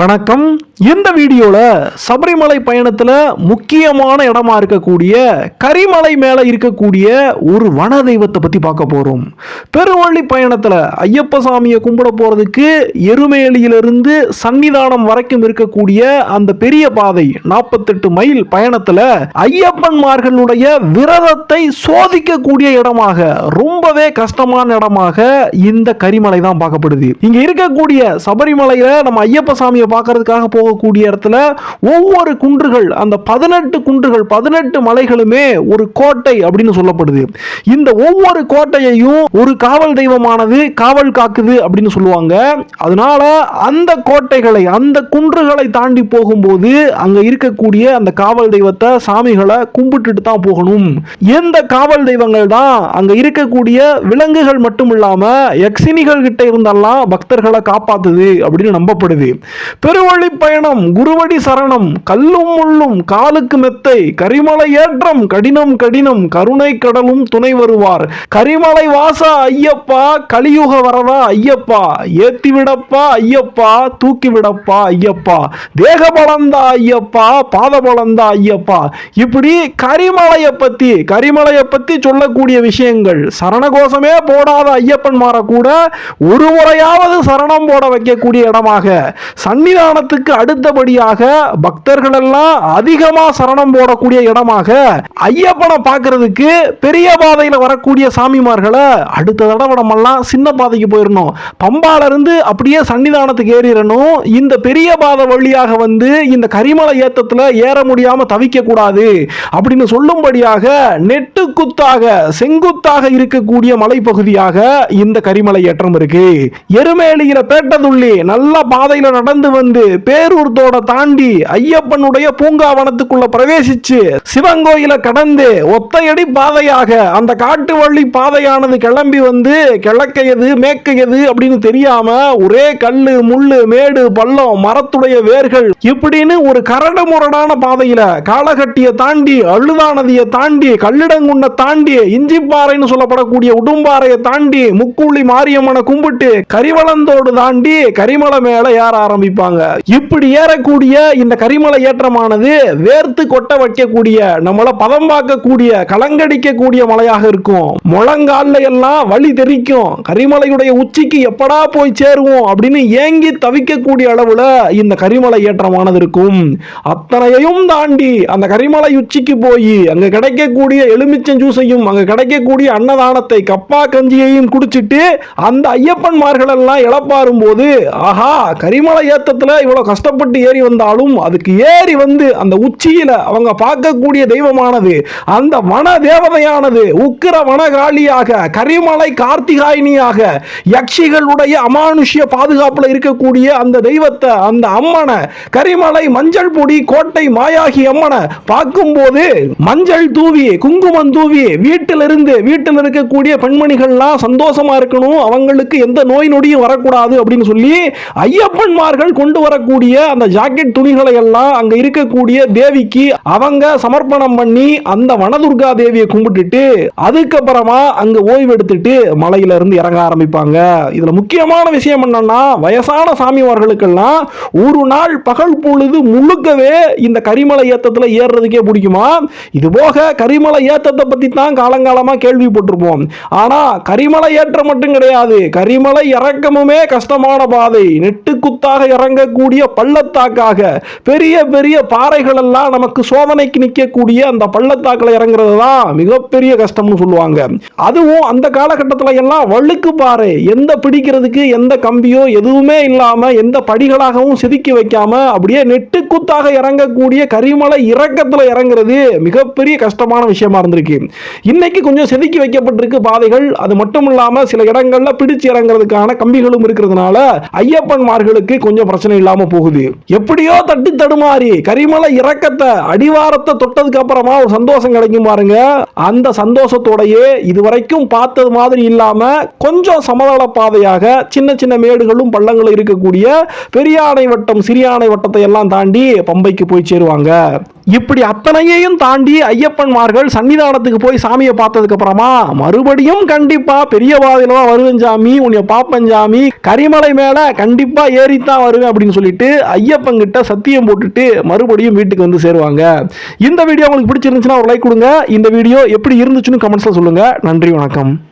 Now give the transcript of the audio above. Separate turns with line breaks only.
வணக்கம். இந்த வீடியோல சபரிமலை பயணத்துல முக்கியமான இடமா இருக்கக்கூடிய கரிமலை மேல இருக்கக்கூடிய ஒரு வன தெய்வத்தை பற்றி பார்க்க போறோம். பெருவள்ளி பயணத்துல ஐயப்ப சாமியை கும்பிட போறதுக்கு எருமேலியிலிருந்து சன்னிதானம் வரைக்கும் இருக்கக்கூடிய அந்த பெரிய பாதை நாற்பத்தெட்டு மைல் பயணத்துல ஐயப்பன்மார்களுடைய விரதத்தை சோதிக்கக்கூடிய இடமாக ரொம்பவே கஷ்டமான இடமாக இந்த கரிமலை தான் பார்க்கப்படுது. இங்க இருக்கக்கூடிய சபரிமலையில நம்ம ஐயப்ப சாமியை பார்க்கறதுக்காக போகக்கூடிய இடத்துல ஒவ்வொரு குன்றுகள் அந்த பதினெட்டு குன்றுகள் பதினெட்டு மலைகளுமே ஒரு கோட்டை அப்படின்னு சொல்லப்படுது. இந்த ஒவ்வொரு கோட்டையையும் ஒரு காவல் தெய்வமானது காவல் காக்குது அப்படின்னு சொல்லுவாங்க. அதனால அந்த கோட்டைகளை அந்த குன்றுகளை தாண்டி போகும்போது அங்க இருக்கக்கூடிய அந்த காவல் தெய்வத்தை சாமிகளை கும்பிட்டுட்டு தான் போகணும். எந்த காவல் தெய்வங்கள் தான் அங்க இருக்கக்கூடிய விலங்குகள் மட்டும் இல்லாம யக்ஷினிகள் கிட்ட இருந்தெல்லாம் பக்தர்களை காப்பாத்துது அப்படின்னு நம்பப்படுது. பெருவழி பயணம் குருவடி சரணம் கல்லும் முள்ளும் காலுக்கு மெத்தை கரிமலை ஏற்றம் கடினம் கடினம் கருணை கடலும் துணை வருவார். கரிமலை வாசா ஐயப்பா கலியுக வரதா ஐயப்பா. ஏத்தி விடப்பா ஐயப்பா. தூக்கி விடப்பா ஐயப்பா. தேக பலந்தா ஐயப்பா. பாத பலந்தா ஐயப்பா. இப்படி கரிமலையை பத்தி கரிமலையை பத்தி சொல்லக்கூடிய விஷயங்கள். சரணகோஷமே போடாத ஐயப்பன்மார கூட ஒரு முறையாவது சரணம் போட வைக்கக்கூடிய இடமாக. சன்னிதானத்துக்கு அடுத்தபடியாக பக்தர்கள் எல்லாம் அதிகமா சரணம் போடக்கூடிய இடமாக ஐயப்பனை பார்க்கறதுக்கு பெரிய பாதையில் வரக்கூடிய சாமிமார்களை அடுத்த தடவை நம்மெல்லாம் சின்ன பாதைக்கு போயிடணும் பம்பாலிருந்து அப்படியே சன்னிதானத்துக்கு ஏறிடணும் இந்த பெரிய பாதை வழியாக வந்து இந்த கரிமலை ஏத்தத்தில் ஏற முடியாம தவிக்கக்கூடாது அப்படின்னு சொல்லும்படியாக நெட்டு குத்தாக செங்குத்தாக இருக்கக்கூடிய மலைப்பகுதியாக இந்த கரிமலை ஏற்றம் இருக்கு. எருமேலியில பேட்டதுள்ளி நல்ல பாதையில் நடந்து வந்து பேரூர்தோட தாண்டி ஐயப்பனுடைய பூங்காவனத்துக்குள்ள பிரவேசிச்சு சிவங்கோயில கடந்து ஒத்தையடி பாதையாக அந்த காட்டு வழி பாதையானது கிளம்பி வந்து கிழக்க எது மேற்க எது அப்படின்னு தெரியாம ஒரே கல்லு முள்ளு மேடு பள்ளம் மரத்துடைய வேர்கள் இப்படின்னு ஒரு கரடு முரடான பாதையில காலகட்டியை தாண்டி அழுதா நதியை தாண்டி கல்லிடங்குண்ண தாண்டி இஞ்சிப்பாறைன்னு சொல்லப்படக்கூடிய உடும்பாறையை தாண்டி முக்குள்ளி மாரியம்மனை கும்பிட்டு கரிவளந்தோடு தாண்டி கரிமலை மேல ஏற ஆரம்பிப்பாங்க இப்படி ஏறக்கூடிய இந்த கரிமலை ஏற்றமானது வேர்த்து கொட்ட வைக்கக்கூடிய நம்மள பதம் பார்க்கக்கூடிய கலங்கடிக்கக்கூடிய மலையாக இருக்கும். முழங்கால்ல எல்லாம் வழி தெரிக்கும். கரிமலையுடைய உச்சிக்கு எப்படா போய் சேருவோம் அப்படின்னு ஏங்கி தவிக்கக்கூடிய அளவுல இந்த கரிமலை ஏற்றமானது இருக்கும். அத்தனையையும் தாண்டி அந்த கரிமலை உச்சிக்கு போய் அங்க கிடைக்கக்கூடிய எலுமிச்சம் ஜூஸையும் அங்க கிடைக்கக்கூடிய அன்னதானத்தை கப்பா கஞ்சியையும் குடிச்சிட்டு அந்த ஐயப்பன்மார்கள் எல்லாம் இழப்பாரும் போது ஆஹா கரிமலை கஷ்டத்தில் இவ்வளோ கஷ்டப்பட்டு ஏறி வந்தாலும் அதுக்கு ஏறி வந்து அந்த உச்சியில அவங்க பார்க்கக்கூடிய தெய்வமானது அந்த வன தேவதையானது உக்கிர வனகாளியாக கரிமலை கார்த்திகாயினியாக யக்ஷிகளுடைய அமானுஷ்ய பாதுகாப்பில் இருக்கக்கூடிய அந்த தெய்வத்தை அந்த அம்மனை கரிமலை மஞ்சள் பொடி கோட்டை மாயாகி அம்மனை பார்க்கும்போது மஞ்சள் தூவி குங்குமம் தூவி வீட்டிலிருந்து வீட்டில் இருக்கக்கூடிய பெண்மணிகள்லாம் சந்தோஷமா இருக்கணும் அவங்களுக்கு எந்த நோய் நொடியும் வரக்கூடாது அப்படின்னு சொல்லி ஐயப்பன்மார்கள் கொண்டு வரக்கூடிய அந்த ஜாக்கெட் துணிகளை எல்லாம் அங்க இருக்கக்கூடிய தேவிக்கு அவங்க சமர்ப்பணம் பண்ணி அந்த வனதுர்கா தேவியை கும்பிட்டுட்டு அதுக்கப்புறமா அங்க ஓய்வு எடுத்துட்டு மலையில இருந்து இறங்க ஆரம்பிப்பாங்க. இதுல முக்கியமான விஷயம் என்னன்னா வயசான சாமிவார்களுக்கெல்லாம் ஒரு நாள் பகல் பொழுது முழுக்கவே இந்த கரிமலை ஏத்தத்துல ஏறுறதுக்கே பிடிக்குமா? இது போக கரிமலை ஏத்தத்தை பத்தி தான் காலங்காலமா கேள்விப்பட்டிருப்போம். ஆனா கரிமலை ஏற்றம் மட்டும் கிடையாது. கரிமலை இறக்கமுமே கஷ்டமான பாதை. நெட்டுக்குத்தாக இறங்கக்கூடிய பள்ளத்தாக்காக பெரிய பெரிய பாறைகள் எல்லாம் நமக்கு சோதனைக்கு நிற்கக்கூடிய அந்த பள்ளத்தாக்கில் இறங்குறது தான் மிகப்பெரிய கஷ்டம்னு சொல்லுவாங்க. அதுவும் அந்த காலகட்டத்தில் எல்லாம் வழுக்கு பாறை எந்த பிடிக்கிறதுக்கு எந்த கம்பியோ எதுவுமே இல்லாம எந்த படிகளாகவும் செதுக்கி வைக்காம அப்படியே நெட்டுக்குத்தாக இறங்கக்கூடிய கரிமலை இறக்கத்துல இறங்குறது மிகப்பெரிய கஷ்டமான விஷயமா இருந்திருக்கு. இன்னைக்கு கொஞ்சம் செதுக்கி வைக்கப்பட்டிருக்கு பாதைகள். அது மட்டும் இல்லாம சில இடங்கள்ல பிடிச்சு இறங்குறதுக்கான கம்பிகளும் இருக்கிறதுனால ஐயப்பன்மார்களுக்கு கொஞ்சம் பிரச்சனை இல்லாம போகுது. எப்படியோ தட்டு தடுமாறி கரிமலை இறக்கத்தை அடிவாரத்தை தொட்டதுக்கு அப்புறமா ஒரு சந்தோஷம் கிடைக்கும் பாருங்க. அந்த சந்தோஷத்தோடையே இதுவரைக்கும் பார்த்தது மாதிரி இல்லாம கொஞ்சம் சமதள பாதையாக சின்ன சின்ன மேடுகளும் பள்ளங்களும் இருக்கக்கூடிய பெரியானை வட்டம் சிறியானை வட்டத்தை எல்லாம் தாண்டி பம்பைக்கு போய் சேருவாங்க. இப்படி அத்தனையையும் தாண்டி ஐயப்பன்மார்கள் சன்னிதானத்துக்கு போய் சாமியை பார்த்ததுக்கு அப்புறமா மறுபடியும் கண்டிப்பா பெரிய பாதையில தான் வருவேன் சாமி உன்னை பாப்பன் சாமி. கரிமலை மேல கண்டிப்பா ஏறித்தான் வருவேன். அப்படின்னு சொல்லிட்டு ஐயப்பன் கிட்ட சத்தியம் போட்டுட்டு மறுபடியும் வீட்டுக்கு வந்து சேருவாங்க. இந்த வீடியோ உங்களுக்கு பிடிச்சிருந்துச்சுன்னா ஒரு லைக் கொடுங்க. இந்த வீடியோ எப்படி இருந்துச்சுன்னு கமெண்ட்ஸில் சொல்லுங்க. நன்றி வணக்கம்.